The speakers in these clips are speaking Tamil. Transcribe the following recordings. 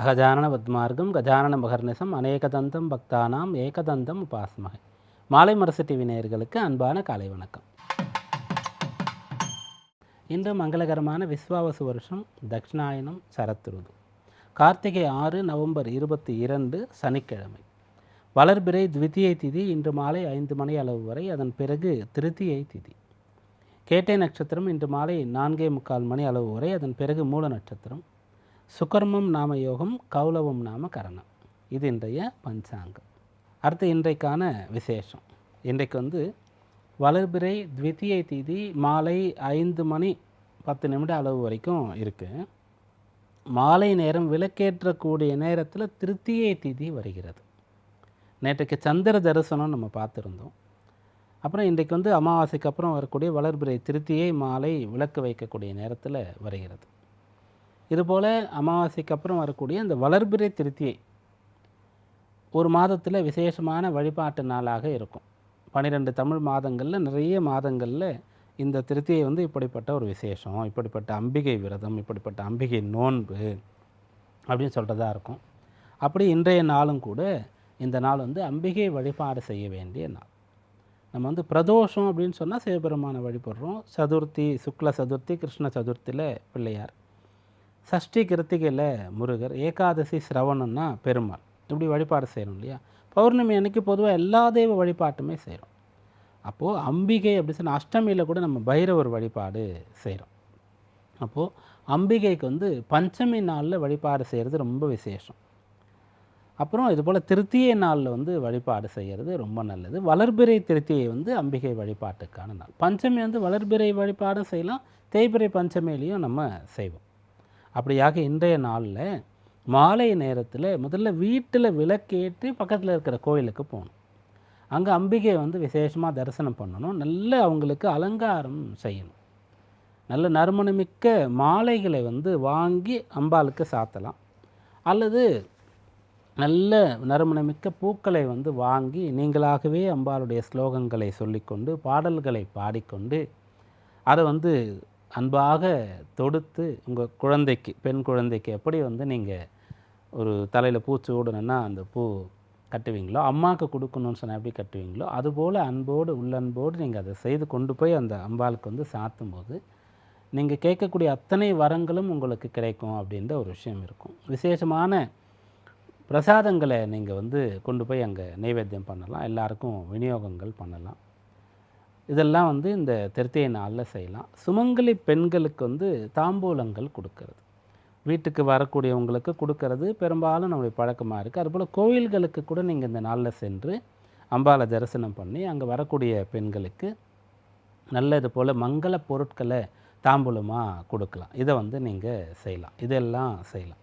அகஜானன பத்மார்க்கம் கஜானன மகர்நிசம் அநேகதந்தம் பக்தானாம் ஏகதந்தம் உபாசமகை. மாலை மரசு டிவி நேயர்களுக்கு அன்பான காலை வணக்கம். இன்று மங்களகரமான விஸ்வாவசு வருஷம் தக்ஷிணாயனம் சரத்ருது. கார்த்திகை ஆறு நவம்பர் இருபத்தி இரண்டு சனிக்கிழமை. வளர்பிறை த்விதியை திதி இன்று மாலை ஐந்து மணி அளவு வரை அதன் பிறகு திருத்தியை திதி. கேட்டை நட்சத்திரம் இன்று மாலை நான்கே முக்கால் மணி அளவு வரை அதன் பிறகு மூல நட்சத்திரம். சுகர்மம் நாம யோகம் கௌலவம் நாம கரணம். இது இன்றைய பஞ்சாங்கம். அடுத்து இன்றைக்கான விசேஷம். இன்றைக்கு வந்து வளர்பிறை த்விதியை தேதி மாலை ஐந்து மணி பத்து நிமிடம் அளவு வரைக்கும் இருக்குது மாலை நேரம் விளக்கேற்றக்கூடிய நேரத்தில் திருத்தியை திதி வருகிறது. நேற்றுக்கு சந்திர தரிசனம் நம்ம பார்த்துருந்தோம். அப்புறம் இன்றைக்கு வந்து அமாவாசைக்கு அப்புறம் வரக்கூடிய வளர்பிறை திருத்தியை மாலை விளக்கு வைக்கக்கூடிய நேரத்தில் வருகிறது. இதுபோல் அமாவாசைக்கு அப்புறம் வரக்கூடிய இந்த வளர்பிறை திருத்தியை ஒரு மாதத்தில் விசேஷமான வழிபாட்டு நாளாக இருக்கும். பன்னிரெண்டு தமிழ் மாதங்களில் நிறைய மாதங்களில் இந்த திருத்தியை வந்து இப்படிப்பட்ட ஒரு விசேஷம் இப்படிப்பட்ட அம்பிகை விரதம் இப்படிப்பட்ட அம்பிகை நோன்பு அப்படின்னு சொல்கிறதா இருக்கும். அப்படி இன்றைய நாளும் கூட இந்த நாள் வந்து அம்பிகை வழிபாடு செய்ய வேண்டிய நாள். நம்ம வந்து பிரதோஷம் அப்படின்னு சொன்னால் சிவபெருமானை வழிபடுறோம். சதுர்த்தி சுக்ல சதுர்த்தி கிருஷ்ண சதுர்த்தியில் பிள்ளையார் சஷ்டி கிருத்திகையில் முருகர் ஏகாதசி சிரவணம்னா பெருமாள். இப்படி வழிபாடு செய்கிறோம் இல்லையா? பௌர்ணமி அன்னைக்கு பொதுவாக எல்லா தெய்வ வழிபாட்டுமே செய்கிறோம் அப்போது அம்பிகை அப்படின்னு சொன்னால் அஷ்டமியில் கூட நம்ம பைரவர் வழிபாடு செய்கிறோம் அப்போது அம்பிகைக்கு வந்து பஞ்சமி நாளில் வழிபாடு செய்கிறது ரொம்ப விசேஷம். அப்புறம் இதுபோல் திருத்தியை நாளில் வந்து வழிபாடு செய்கிறது ரொம்ப நல்லது. வளர்பிறை திருத்தியை வந்து அம்பிகை வழிபாட்டுக்கான நாள். பஞ்சமி வந்து வளர்பிறை வழிபாடும் செய்யலாம். தேய்பிறை பஞ்சமியிலையும் நம்ம செய்வோம். அப்படியாக இன்றைய நாளில் மாலை நேரத்தில் முதல்ல வீட்டில் விளக்கேற்றி பக்கத்தில் இருக்கிற கோயிலுக்கு போகணும். அங்கே அம்பிகை வந்து விசேஷமாக தரிசனம் பண்ணணும். நல்ல அவங்களுக்கு அலங்காரம் செய்யணும். நல்ல நறுமணமிக்க மாலைகளை வந்து வாங்கி அம்பாளுக்கு சாத்தலாம். அல்லது நல்ல நறுமணமிக்க பூக்களை வந்து வாங்கி நீங்களாகவே அம்பாளுடைய ஸ்லோகங்களை சொல்லிக்கொண்டு பாடல்களை பாடிக்கொண்டு அதை வந்து அன்பாக தொடுத்து உங்கள் குழந்தைக்கு பெண் குழந்தைக்கு எப்படி வந்து நீங்கள் ஒரு தலையில் பூச்சி ஓடணுன்னா அந்த பூ கட்டுவீங்களோ அம்மாவுக்கு கொடுக்கணும்னு சொன்னால் எப்படி கட்டுவீங்களோ அதுபோல் அன்போடு உள்ளன்போடு நீங்கள் அதை செய்து கொண்டு போய் அந்த அம்பாளுக்கு வந்து சாத்தும் போது நீங்கள் கேட்கக்கூடிய அத்தனை வரங்களும் உங்களுக்கு கிடைக்கும் அப்படின்ற ஒரு விஷயம் இருக்கும். விசேஷமான பிரசாதங்களை நீங்கள் வந்து கொண்டு போய் அங்கே நைவேத்தியம் பண்ணலாம் எல்லாருக்கும் விநியோகங்கள் பண்ணலாம். இதெல்லாம் வந்து இந்த திருத்திய நாளில் செய்யலாம். சுமங்கலி பெண்களுக்கு வந்து தாம்பூலங்கள் கொடுக்கறது. வீட்டுக்கு வரக்கூடியவங்களுக்கு கொடுக்கறது. பெரும்பாலும் நம்முடைய பழக்கமாக இருக்குது அதுபோல் கோயில்களுக்கு கூட நீங்கள் இந்த நாளில் சென்று அம்பாலை தரிசனம் பண்ணி அங்கே வரக்கூடிய பெண்களுக்கு நல்ல இது போல் மங்கள பொருட்களை தாம்பூலமாக கொடுக்கலாம். இதை வந்து நீங்கள் செய்யலாம். இதெல்லாம் செய்யலாம்.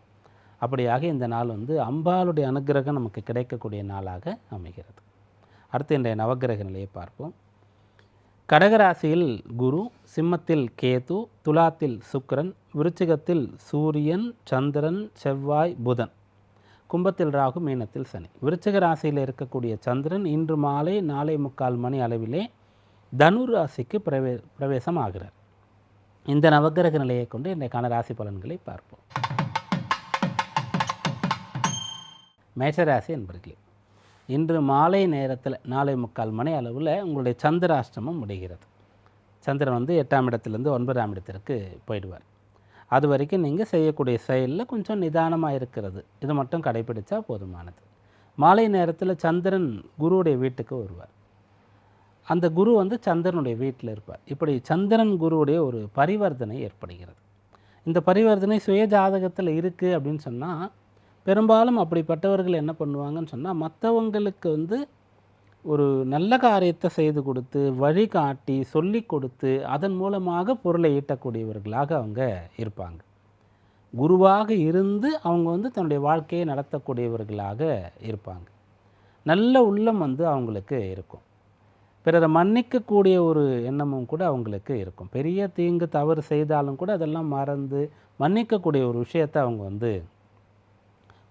அப்படியாக இந்த நாள் வந்து அம்பாளுடைய அனுகிரகம் நமக்கு கிடைக்கக்கூடிய நாளாக அமைகிறது. அடுத்து இன்றைய நவகிரக நிலையை பார்ப்போம். கடகராசியில் குரு சிம்மத்தில் கேது துலாத்தில் சுக்கரன் விருச்சிகத்தில் சூரியன் சந்திரன் செவ்வாய் புதன். கும்பத்தில் ராகு மீனத்தில் சனி. விருச்சிக ராசியில் இருக்கக்கூடிய சந்திரன் இன்று மாலை நாளை முக்கால் மணி அளவிலே தனு ராசிக்கு பிரவே பிரவேசம் ஆகிறார் இந்த நவகிரக நிலையை கொண்டு இன்றைக்கான ராசி பலன்களை பார்ப்போம். மேஷராசி என்பர்களே இன்று மாலை நேரத்தில் நாளை முக்கால் மணி அளவில் உங்களுடைய சந்திராஷ்டமம் முடிகிறது. சந்திரன் வந்து எட்டாம் இடத்துலேருந்து ஒன்பதாம் இடத்திற்கு போயிடுவார். அது வரைக்கும் நீங்கள் செய்யக்கூடிய செயலில் கொஞ்சம் நிதானமாக இருக்கிறது. இது மட்டும் கடைபிடித்தா போதுமானது. மாலை நேரத்தில் சந்திரன் குருவுடைய வீட்டுக்கு வருவார். அந்த குரு வந்து சந்திரனுடைய வீட்டில் இருப்பார். இப்படி சந்திரன் குருவுடைய ஒரு பரிவர்த்தனை ஏற்படுகிறது. இந்த பரிவர்த்தனை சுய ஜாதகத்தில் இருக்குது அப்படின்னு சொன்னால் பெரும்பாலும் அப்படிப்பட்டவர்கள் என்ன பண்ணுவாங்கன்னு சொன்னால் மற்றவங்களுக்கு வந்து ஒரு நல்ல காரியத்தை செய்து கொடுத்து வழிகாட்டி சொல்லி கொடுத்து அதன் மூலமாக பொருளை ஈட்டக்கூடியவர்களாக அவங்க இருப்பாங்க. குருவாக இருந்து அவங்க வந்து தன்னுடைய வாழ்க்கையை நடத்தக்கூடியவர்களாக இருப்பாங்க. நல்ல உள்ளம் வந்து அவங்களுக்கு இருக்கும். பிறரை மன்னிக்கக்கூடிய ஒரு எண்ணமும் கூட அவங்களுக்கு இருக்கும். பெரிய தீங்கு தவறு செய்தாலும் கூட அதெல்லாம் மறந்து மன்னிக்கக்கூடிய ஒரு விஷயத்தை அவங்க வந்து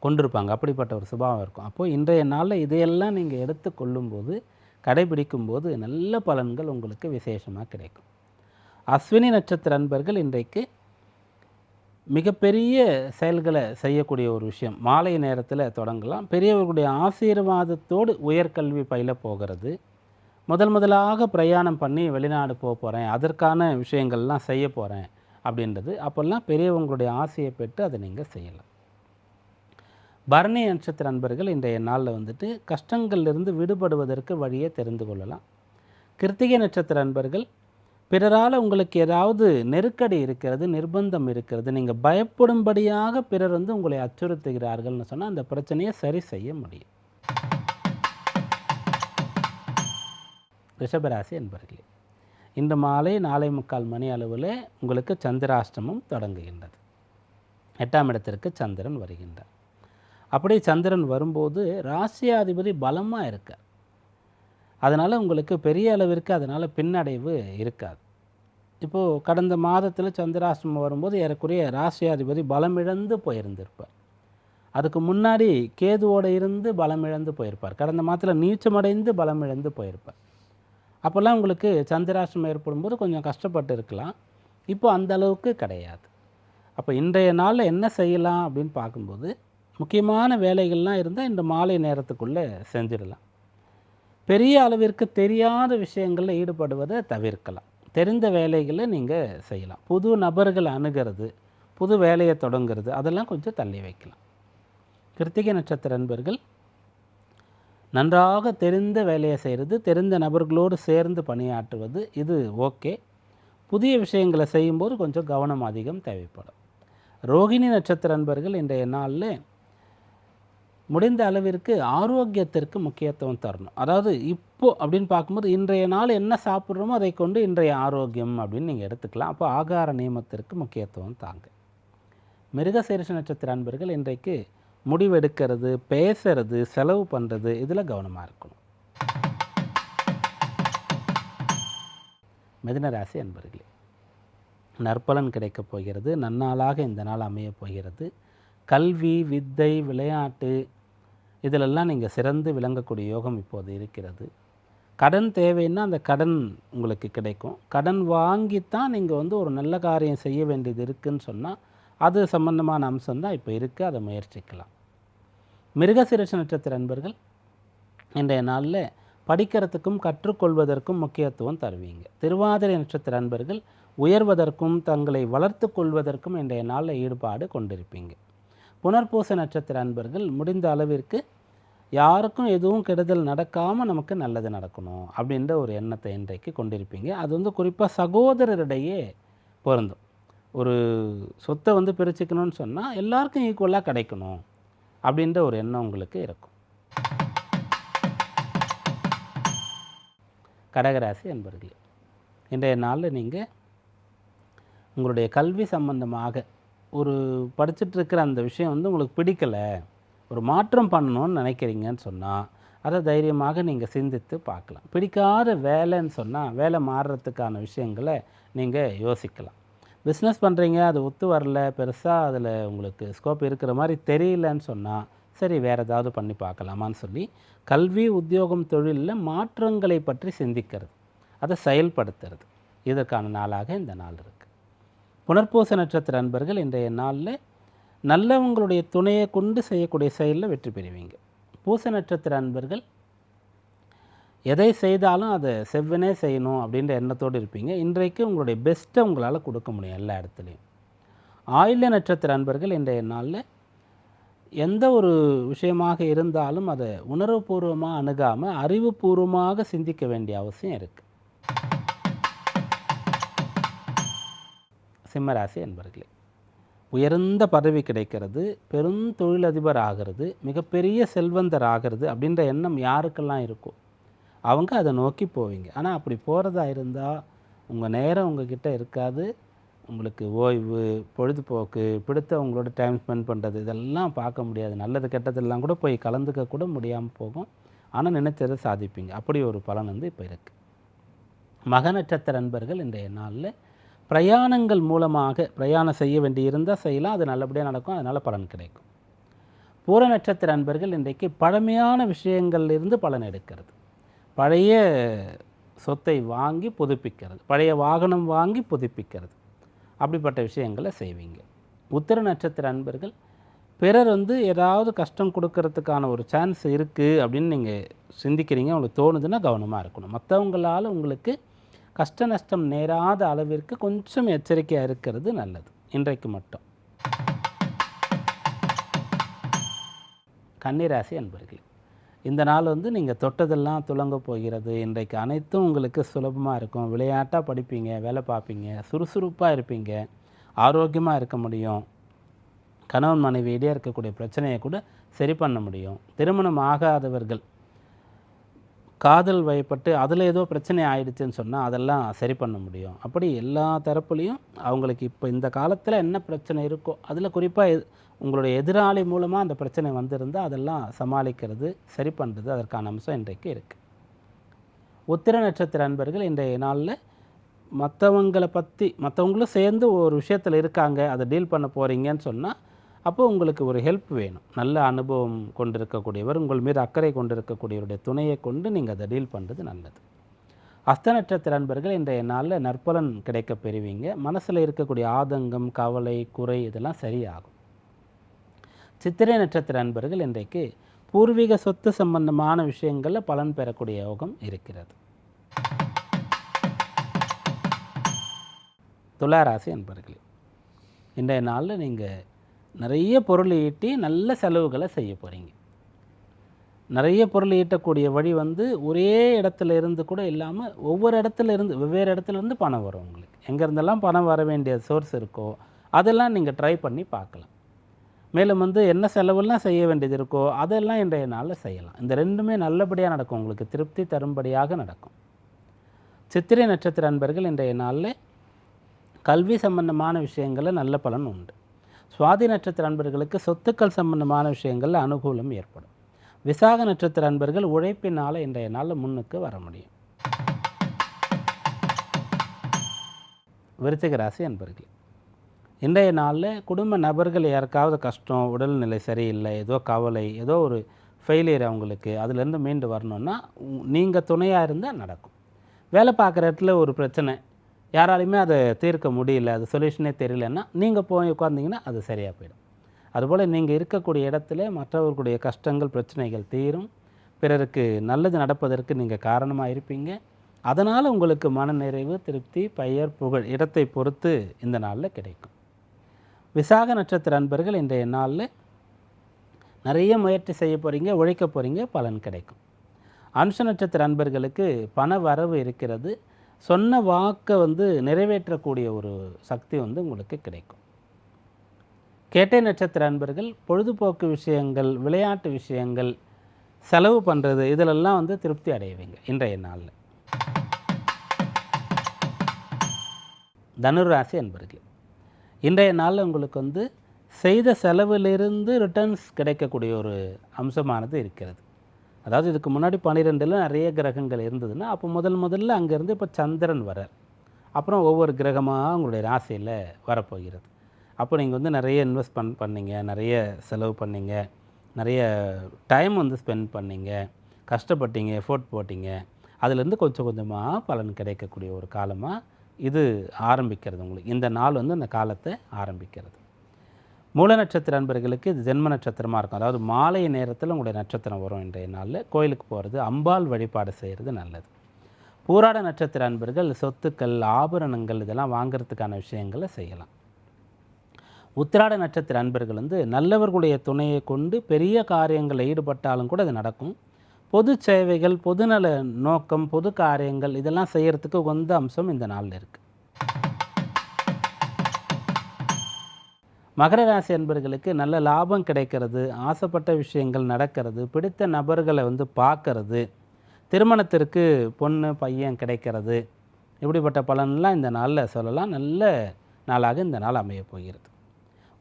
கொண்டிருப்பாங்க. அப்படிப்பட்ட ஒரு சுபாவம் இருக்கும். அப்போது இன்றைய நாளில் இதையெல்லாம் நீங்கள் எடுத்து கொள்ளும்போது கடைபிடிக்கும்போது நல்ல பலன்கள் உங்களுக்கு விசேஷமாக கிடைக்கும். அஸ்வினி நட்சத்திர அன்பர்கள் இன்றைக்கு மிகப்பெரிய செயல்களை செய்யக்கூடிய ஒரு விஷயம். மாலை நேரத்தில் தொடங்கலாம். பெரியவர்களுடைய ஆசீர்வாதத்தோடு உயர்கல்வி பயில போகிறது. முதல் முதலாக பிரயாணம் பண்ணி வெளிநாடு போக போகிறேன் அதற்கான விஷயங்கள்லாம் செய்ய போகிறேன் அப்படின்றது. அப்போல்லாம் பெரியவங்களுடைய ஆசையை பெற்று அதை நீங்கள் செய்யலாம். பரணி நட்சத்திர நண்பர்கள் இன்றைய நாளில் வந்துட்டு கஷ்டங்கள்லிருந்து விடுபடுவதற்கு வழியை தெரிந்து கொள்ளலாம். கிருத்திகை நட்சத்திர நண்பர்கள் பிறரால் உங்களுக்கு ஏதாவது நெருக்கடி இருக்கிறது நிர்பந்தம் இருக்கிறது நீங்கள் பயப்படும்படியாக பிறர் வந்து உங்களை அச்சுறுத்துகிறார்கள்னு சொன்னால் அந்த பிரச்சனையை சரி செய்ய முடியும். ரிஷபராசி என்பர்களே இன்று மாலை நாளை முக்கால் மணி அளவில் உங்களுக்கு சந்திராஷ்டமம் தொடங்குகின்றது. எட்டாம் இடத்திற்கு சந்திரன் வருகின்றார். அப்படியே சந்திரன் வரும்போது ராசியாதிபதி பலமாக இருக்கார். அதனால் உங்களுக்கு பெரிய அளவிற்கு அதனால் பின்னடைவு இருக்காது. இப்போது கடந்த மாதத்தில் சந்திராசிரமம் வரும்போது ஏறக்குறைய ராசியாதிபதி பலமிழந்து போயிருந்திருப்பார். அதுக்கு முன்னாடி கேதுவோடு இருந்து பலமிழந்து போயிருப்பார். கடந்த மாதத்தில் நீச்சமடைந்து பலமிழந்து போயிருப்பார். அப்போல்லாம் உங்களுக்கு சந்திராஷ்டமம் ஏற்படும்போது கொஞ்சம் கஷ்டப்பட்டு இருக்கலாம். இப்போ அந்த அளவுக்கு கிடையாது. அப்போ இன்றைய நாளில் என்ன செய்யலாம் அப்படின்னு பார்க்கும்போது முக்கியமான வேலைகள்லாம் இருந்தால் இந்த மாலை நேரத்துக்குள்ளே செஞ்சிடலாம். பெரிய அளவிற்கு தெரியாத விஷயங்களில் ஈடுபடுவதை தவிர்க்கலாம். தெரிந்த வேலைகளை நீங்கள் செய்யலாம். புது நபர்களை அணுகிறது புது வேலையை தொடங்குறது அதெல்லாம் கொஞ்சம் தள்ளி வைக்கலாம். கிருத்திகை நட்சத்திர நண்பர்கள் நன்றாக தெரிந்த வேலையை செய்கிறது தெரிந்த நபர்களோடு சேர்ந்து பணியாற்றுவது இது ஓகே. புதிய விஷயங்களை செய்யும்போது கொஞ்சம் கவனம் அதிகம் தேவைப்படும். ரோகிணி நட்சத்திர நண்பர்கள் இன்றைய நாளில் முடிந்த அளவிற்கு ஆரோக்கியத்திற்கு முக்கியத்துவம் தரணும். அதாவது இப்போ அப்படின்னு பார்க்கும்போது இன்றைய நாள் என்ன சாப்பிட்றோமோ அதை கொண்டு இன்றைய ஆரோக்கியம் அப்படின்னு நீங்கள் எடுத்துக்கலாம். அப்போ ஆகார நியமத்திற்கு முக்கியத்துவம் தாங்க. மிருகசீரிஷ நட்சத்திர அன்பர்கள் இன்றைக்கு முடிவெடுக்கிறது பேசுறது செலவு பண்ணுறது இதில் கவனமாக இருக்கணும். மிதனராசி அன்பர்களே நற்பலன் கிடைக்கப் போகிறது. நன்னாளாக இந்த நாள் அமையப் போகிறது. கல்வி வித்தை விளையாட்டு இதிலெல்லாம் நீங்கள் சிறந்து விளங்கக்கூடிய யோகம் இப்போது இருக்கிறது. கடன் தேவைன்னா அந்த கடன் உங்களுக்கு கிடைக்கும். கடன் வாங்கித்தான் நீங்கள் வந்து ஒரு நல்ல காரியம் செய்ய வேண்டியது இருக்குதுன்னு சொன்னால் அது சம்பந்தமான அம்சம்தான் இப்போ இருக்குது அதை முயற்சிக்கலாம். மிருகசிரட்ச நட்சத்திர அன்பர்கள் இன்றைய நாளில் படிக்கிறதுக்கும் கற்றுக்கொள்வதற்கும் முக்கியத்துவம் தருவீங்க. திருவாதிரை நட்சத்திர அன்பர்கள் உயர்வதற்கும் தங்களை வளர்த்து கொள்வதற்கும் இன்றைய நாளில் ஈடுபாடு கொண்டிருப்பீங்க. புனர்பூச நட்சத்திர அன்பர்கள் முடிந்த அளவிற்கு யாருக்கும் எதுவும் கெடுதல் நடக்காமல் நமக்கு நல்லது நடக்கணும் அப்படின்ற ஒரு எண்ணத்தை இன்றைக்கு கொண்டிருப்பீங்க. அது வந்து குறிப்பாக சகோதரரிடையே பொருந்தும். ஒரு சொத்தை வந்து பிரிச்சுக்கணும்னு சொன்னால் எல்லாருக்கும் ஈக்குவலாக கிடைக்கணும் அப்படின்ற ஒரு எண்ணம் உங்களுக்கு இருக்கும். கடகராசி என்பர்களே இன்றைய நாளில் நீங்கள் உங்களுடைய கல்வி சம்பந்தமாக ஒரு படிச்சுட்டு இருக்கிற அந்த விஷயம் வந்து உங்களுக்கு பிடிக்கலை ஒரு மாற்றம் பண்ணணும்னு நினைக்கிறீங்கன்னு சொன்னால் அதை தைரியமாக நீங்கள் சிந்தித்து பார்க்கலாம். பிடிக்காத வேலைன்னு சொன்னால் வேலை மாறுறதுக்கான விஷயங்களை நீங்கள் யோசிக்கலாம். பிஸ்னஸ் பண்ணுறீங்க அது ஒத்து வரல பெருசாக அதில் உங்களுக்கு ஸ்கோப் இருக்கிற மாதிரி தெரியலன்னு சொன்னால் சரி வேறு ஏதாவது பண்ணி பார்க்கலாமான்னு சொல்லி கல்வி உத்தியோகம் தொழிலில் மாற்றங்களை பற்றி சிந்திக்கிறது. அதை செயல்படுத்துறது. இதற்கான நாளாக இந்த நாள் இருக்குது புனர்பூச நட்சத்திர அன்பர்கள் இன்றைய நாளில் நல்லவங்களுடைய துணையை கொண்டு செய்யக்கூடிய செயலில் வெற்றி பெறுவீங்க. பூச நட்சத்திர அன்பர்கள் எதை செய்தாலும் அதை செவ்வனே செய்யணும் அப்படின்ற எண்ணத்தோடு இருப்பீங்க. இன்றைக்கு உங்களுடைய பெஸ்ட்டை உங்களால் கொடுக்க முடியும் எல்லா இடத்துலையும். ஆயுள்ய நட்சத்திர அன்பர்கள் இன்றைய நாளில் எந்த ஒரு விஷயமாக இருந்தாலும் அதை உணர்வுபூர்வமாக அணுகாமல் அறிவுபூர்வமாக சிந்திக்க வேண்டிய அவசியம் இருக்குது சிம்மராசி என்பர்களே. உயர்ந்த பதவி கிடைக்கிறது பெரும் தொழிலதிபர் ஆகிறது மிகப்பெரிய செல்வந்தர் ஆகிறது அப்படின்ற எண்ணம் யாருக்கெல்லாம் இருக்கோ அவங்க அதை நோக்கி போவீங்க. ஆனால் அப்படி போகிறதா இருந்தால் உங்கள் நேரம் உங்ககிட்ட இருக்காது. உங்களுக்கு ஓய்வு பொழுதுபோக்கு பிடித்தவங்களோட டைம் ஸ்பெண்ட் பண்ணுறது இதெல்லாம் பார்க்க முடியாது. நல்லது கெட்டதெல்லாம் கூட போய் கலந்துக்க கூட முடியாமல் போகும். ஆனால் நினைச்சதை சாதிப்பீங்க. அப்படி ஒரு பலன் வந்து இப்போ இருக்குது மக நட்சத்திர நண்பர்கள் இன்றைய நாளில் பிரயாணங்கள் மூலமாக பிரயாணம் செய்ய வேண்டி இருந்தால் செய்யலாம். அது நல்லபடியாக நடக்கும். அதனால் பலன் கிடைக்கும். பூர நட்சத்திர அன்பர்கள் இன்றைக்கு பழமையான விஷயங்கள்லிருந்து பலன் எடுக்கிறது. பழைய சொத்தை வாங்கி புதுப்பிக்கிறது. பழைய வாகனம் வாங்கி புதுப்பிக்கிறது. அப்படிப்பட்ட விஷயங்களை செய்வீங்க. உத்திர நட்சத்திர அன்பர்கள் பிறர் வந்து ஏதாவது கஷ்டம் கொடுக்கறதுக்கான ஒரு சான்ஸ் இருக்குது அப்படின்னு நீங்கள் சிந்திக்கிறீங்க. உங்களுக்கு தோணுதுன்னா கவனமாக இருக்கணும். மற்றவங்களால் உங்களுக்கு கஷ்ட நஷ்டம் நேராத அளவிற்கு கொஞ்சம் எச்சரிக்கையாக இருக்கிறது நல்லது. இன்றைக்கு மட்டும். கன்னிராசி அன்பர்களே இந்த நாள் வந்து நீங்கள் தொட்டதெல்லாம் துலங்க போகிறது. இன்றைக்கு அனைத்தும் உங்களுக்கு சுலபமாக இருக்கும். விளையாட்டாக படிப்பீங்க வேலை பார்ப்பீங்க சுறுசுறுப்பாக இருப்பீங்க ஆரோக்கியமாக இருக்க முடியும். கணவன் மனைவி இடையே இருக்கக்கூடிய பிரச்சனையை கூட சரி பண்ண முடியும். திருமணம் ஆகாதவர்கள் காதல் வயப்பட்டு அதில் ஏதோ பிரச்சனை ஆயிடுச்சுன்னு சொன்னால் அதெல்லாம் சரி பண்ண முடியும். அப்படி எல்லா தரப்புலையும் அவங்களுக்கு இப்போ இந்த காலத்தில் என்ன பிரச்சனை இருக்கோ அதில் குறிப்பாக உங்களுடைய எதிராளி மூலமாக அந்த பிரச்சனை வந்திருந்தால் அதெல்லாம் சமாளிக்கிறது சரி பண்ணுறது அதற்கான அம்சம் இன்றைக்கு இருக்குது உத்திர நட்சத்திர அன்பர்கள் இன்றைய நாளில் மற்றவங்களை பற்றி மற்றவங்களும் சேர்ந்து ஒரு விஷயத்தில் இருக்காங்க அதை டீல் பண்ண போகிறீங்கன்னு சொன்னால் அப்போ உங்களுக்கு ஒரு ஹெல்ப் வேணும். நல்ல அனுபவம் கொண்டிருக்கக்கூடியவர் உங்கள் மீது அக்கறை கொண்டிருக்கக்கூடியவருடைய துணையை கொண்டு நீங்கள் அதை டீல் பண்ணுறது நல்லது. அஸ்த நட்சத்திர அன்பர்கள் இன்றைய நாளில் நற்பலன் கிடைக்க பெறுவீங்க. மனசில் இருக்கக்கூடிய ஆதங்கம் கவலை குறை இதெல்லாம் சரியாகும். சித்திரை நட்சத்திர அன்பர்கள் இன்றைக்கு பூர்வீக சொத்து சம்பந்தமான விஷயங்களில் பலன் பெறக்கூடிய யோகம் இருக்கிறது. துளாராசி அன்பர்களே இன்றைய நாளில் நீங்கள் நிறைய பொருள் ஈட்டி நல்ல செலவுகளை செய்ய போகிறீங்க நிறைய பொருள் ஈட்டக்கூடிய வழி வந்து ஒரே இடத்துல இருந்து கூட இல்லாமல் ஒவ்வொரு இடத்துல இருந்து வெவ்வேறு இடத்துல இருந்து பணம் வரும் உங்களுக்கு. எங்கே இருந்தெல்லாம் பணம் வர வேண்டிய சோர்ஸ் இருக்கோ அதெல்லாம் நீங்கள் ட்ரை பண்ணி பார்க்கலாம். மேலும் வந்து என்ன செலவெல்லாம் செய்ய வேண்டியது இருக்கோ அதெல்லாம் இன்றைய நாளில் செய்யலாம். இந்த ரெண்டுமே நல்லபடியாக நடக்கும். உங்களுக்கு திருப்தி தரும்படியாக நடக்கும். சித்திரை நட்சத்திர அன்பர்கள் இன்றைய நாளில் கல்வி சம்பந்தமான விஷயங்களில் நல்ல பலன் உண்டு. சுவாதி நட்சத்திர அன்பர்களுக்கு சொத்துக்கள் சம்பந்தமான விஷயங்களில் அனுகூலம் ஏற்படும். விசாக நட்சத்திர அன்பர்கள் உழைப்பினால் இன்றைய நாளில் முன்னுக்கு வர முடியும். விருச்சிக ராசி அன்பர்கள் இன்றைய நாளில் குடும்ப நபர்கள் யாருக்காவது கஷ்டம் உடல்நிலை சரியில்லை ஏதோ கவலை ஏதோ ஒரு ஃபெயிலியர் அவங்களுக்கு அதுலேருந்து மீண்டு வரணும்னா நீங்கள் துணையாக இருந்தால் நடக்கும். வேலை பார்க்குற இடத்துல ஒரு பிரச்சனை யாராலையுமே அதை தீர்க்க முடியல அது சொல்யூஷனே தெரியலன்னா நீங்கள் போய் உட்காந்திங்கன்னா அது சரியாக போயிடும். அதுபோல் நீங்கள் இருக்கக்கூடிய இடத்துல மற்றவர்களுடைய கஷ்டங்கள் பிரச்சனைகள் தீரும். பிறருக்கு நல்லது நடப்பதற்கு நீங்கள் காரணமாக இருப்பீங்க. அதனால் உங்களுக்கு மனநிறைவு திருப்தி பெயர் புகழ் இடத்தை பொறுத்து இந்த நாளில் கிடைக்கும். விசாக நட்சத்திர அன்பர்கள் இன்றைய நாளில் நிறைய முயற்சி செய்ய போகிறீங்க உழைக்க போகிறீங்க பலன் கிடைக்கும். அனுஷ நட்சத்திர அன்பர்களுக்கு பண வரவு இருக்கிறது. சொன்ன வாக்கை வந்து நிறைவேற்றக்கூடிய ஒரு சக்தி வந்து உங்களுக்கு கிடைக்கும். கேட்டை நட்சத்திர அன்பர்கள் பொழுதுபோக்கு விஷயங்கள் விளையாட்டு விஷயங்கள் செலவு பண்ணுறது இதிலெல்லாம் வந்து திருப்தி அடைவீங்க இன்றைய நாளில். தனுராசி அன்பர்கள் இன்றைய நாளில் உங்களுக்கு வந்து செய்த செலவிலிருந்து ரிட்டர்ன்ஸ் கிடைக்கக்கூடிய ஒரு அம்சமானது இருக்கிறது. அதாவது இதுக்கு முன்னாடி பன்னிரெண்டில் நிறைய கிரகங்கள் இருந்ததுன்னா அப்போ முதல் முதல்ல அங்கேருந்து இப்போ சந்திரன் வரார் அப்புறம் ஒவ்வொரு கிரகமாக உங்களுடைய ராசியில் வரப்போகிறது. அப்போ நீங்கள் வந்து நிறைய இன்வெஸ்ட் பண் பண்ணீங்க நிறைய செலவு பண்ணீங்க நிறைய டைம் வந்து ஸ்பெண்ட் பண்ணீங்க கஷ்டப்பட்டீங்க எஃபோர்ட் போட்டிங்க. அதுலேருந்து கொஞ்சம் கொஞ்சமாக பலன் கிடைக்கக்கூடிய ஒரு காலமாக இது ஆரம்பிக்கிறது உங்களுக்கு. இந்த நாள் வந்து அந்த காலத்தை ஆரம்பிக்கிறது. மூல நட்சத்திர அன்பர்களுக்கு இது ஜென்ம நட்சத்திரமாக இருக்கும். அதாவது மாலை நேரத்தில் உங்களுடைய நட்சத்திரம் வரும் இன்றைய நாளில். கோயிலுக்கு போகிறது அம்பாள் வழிபாடு செய்கிறது நல்லது. பூராட நட்சத்திர அன்பர்கள் சொத்துக்கள் ஆபரணங்கள் இதெல்லாம் வாங்கிறதுக்கான விஷயங்களை செய்யலாம். உத்திராட நட்சத்திர அன்பர்கள் வந்து நல்லவர்களுடைய துணையை கொண்டு பெரிய காரியங்களில் ஈடுபட்டாலும் கூட அது நடக்கும். பொது சேவைகள் பொதுநல நோக்கம் பொது காரியங்கள் இதெல்லாம் செய்கிறதுக்கு உகந்த அம்சம் இந்த நாளில் இருக்குது மகர ராசி அன்பர்களுக்கு நல்ல லாபம் கிடைக்கிறது ஆசைப்பட்ட விஷயங்கள் நடக்கிறது பிடித்த நபர்களை வந்து பார்க்கறது திருமணத்திற்கு பொண்ணு பையன் கிடைக்கிறது. இப்படிப்பட்ட பலன்லாம் இந்த நாளில் சொல்லலாம். நல்ல நாளாக இந்த நாள் அமையப் போகிறது.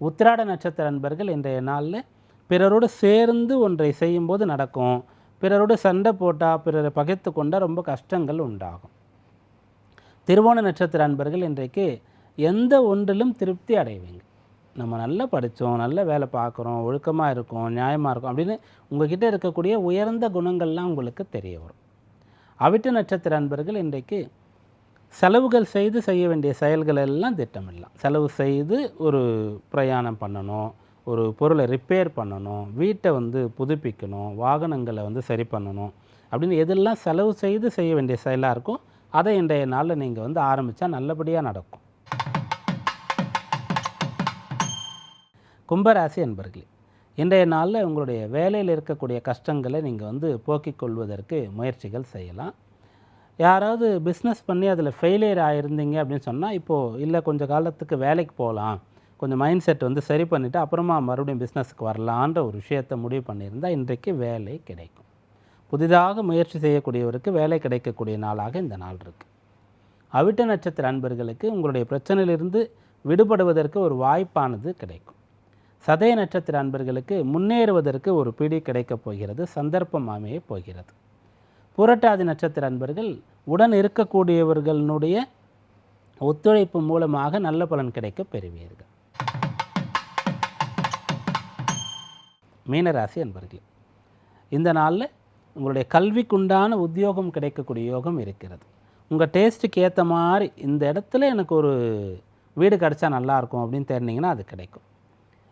உத்திராட நட்சத்திர அன்பர்கள் இன்றைய நாளில் பிறரோடு சேர்ந்து ஒன்றை செய்யும்போது நடக்கும். பிறரோடு சண்டை போட்டால் பிறரை பகைத்து கொண்டால் ரொம்ப கஷ்டங்கள் உண்டாகும். திருவோண நட்சத்திர அன்பர்கள் இன்றைக்கு எந்த ஒன்றிலும் திருப்தி அடைவீங்க. நம்ம நல்லா படித்தோம் நல்ல வேலை பார்க்குறோம் ஒழுக்கமாக இருக்கோம் நியாயமாக இருக்கும் அப்படின்னு உங்ககிட்ட இருக்கக்கூடிய உயர்ந்த குணங்கள்லாம் உங்களுக்கு தெரிய வரும். அவிட்ட நட்சத்திர அன்பர்கள் இன்றைக்கு செலவுகள் செய்து செய்ய வேண்டிய செயல்கள் எல்லாம் திட்டமிடலாம். செலவு செய்து ஒரு பிரயாணம் பண்ணணும் ஒரு பொருளை ரிப்பேர் பண்ணணும் வீட்டை வந்து புதுப்பிக்கணும் வாகனங்களை வந்து சரி பண்ணணும் அப்படின்னு எதெல்லாம் செலவு செய்து செய்ய வேண்டிய செயலாக இருக்கோ அதை இன்றைய நாளில் நீங்கள் வந்து ஆரம்பித்தா நல்லபடியாக நடக்கும். கும்பராசி அன்பர்களே இன்றைய நாளில் உங்களுடைய வேலையில் இருக்கக்கூடிய கஷ்டங்களை நீங்கள் வந்து போக்கிக் கொள்வதற்கு முயற்சிகள் செய்யலாம். யாராவது பிஸ்னஸ் பண்ணி அதில் ஃபெயிலியர் ஆகிருந்தீங்க அப்படின்னு சொன்னால் இப்போது இல்லை கொஞ்சம் காலத்துக்கு வேலைக்கு போகலாம் கொஞ்சம் மைண்ட் செட் வந்து சரி பண்ணிவிட்டு அப்புறமா மறுபடியும் பிஸ்னஸுக்கு வரலான்ற ஒரு விஷயத்தை முடிவு பண்ணியிருந்தால் இன்றைக்கு வேலை கிடைக்கும். புதிதாக முயற்சி செய்யக்கூடியவருக்கு வேலை கிடைக்கக்கூடிய நாளாக இந்த நாள் இருக்குது அவிட்ட நட்சத்திர அன்பர்களுக்கு உங்களுடைய பிரச்சனையிலிருந்து விடுபடுவதற்கு ஒரு வாய்ப்பானது கிடைக்கும். சதய நட்சத்திர அன்பர்களுக்கு முன்னேறுவதற்கு ஒரு பிடி கிடைக்கப் போகிறது சந்தர்ப்பம் அமைய போகிறது. புரட்டாதி நட்சத்திர அன்பர்கள் உடன் இருக்கக்கூடியவர்களுடைய ஒத்துழைப்பு மூலமாக நல்ல பலன் கிடைக்க பெறுவீர்கள். மீனராசி அன்பர்களே இந்த நாளில் உங்களுடைய கல்விக்குண்டான உத்தியோகம் கிடைக்கக்கூடிய யோகம் இருக்கிறது. உங்கள் டேஸ்ட்டுக்கு ஏற்ற மாதிரி இந்த இடத்துல எனக்கு ஒரு வீடு கிடச்சா நல்லாயிருக்கும் அப்படின்னு தெரிஞ்சிங்கன்னா அது கிடைக்கும்.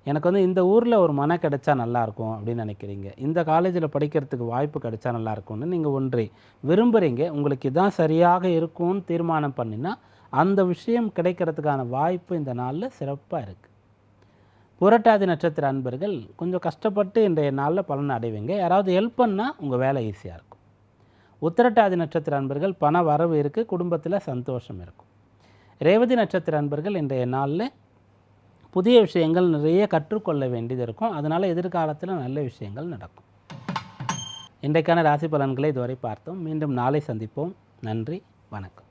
எனக்கு வந்து இந்த ஊரில் ஒரு மனை கிடைச்சா நல்லாயிருக்கும் அப்படின்னு நினைக்கிறீங்க. இந்த காலேஜில் படிக்கிறதுக்கு வாய்ப்பு கிடைச்சா நல்லாயிருக்கும்னு நீங்கள் ஒன்றை விரும்புகிறீங்க உங்களுக்கு இதான் சரியாக இருக்கும்னு தீர்மானம் பண்ணினா அந்த விஷயம் கிடைக்கிறதுக்கான வாய்ப்பு இந்த நாளில் சிறப்பாக இருக்குது புரட்டாதி நட்சத்திர அன்பர்கள் கொஞ்சம் கஷ்டப்பட்டு இன்றைய நாளில் பலன் அடைவீங்க. யாராவது ஹெல்ப் பண்ணால் உங்கள் வேலை ஈஸியாக இருக்கும். உத்திரட்டாதி நட்சத்திர அன்பர்கள் பண வரவு இருக்குது குடும்பத்தில் சந்தோஷம் இருக்கும். ரேவதி நட்சத்திர அன்பர்கள் இன்றைய நாளில் புதிய விஷயங்கள் நிறைய கற்றுக்கொள்ள வேண்டியது இருக்கும். அதனால் எதிர்காலத்தில் நல்ல விஷயங்கள் நடக்கும். இன்றைக்கான ராசி பலன்களை இதுவரை பார்த்தோம். மீண்டும் நாளை சந்திப்போம். நன்றி. வணக்கம்.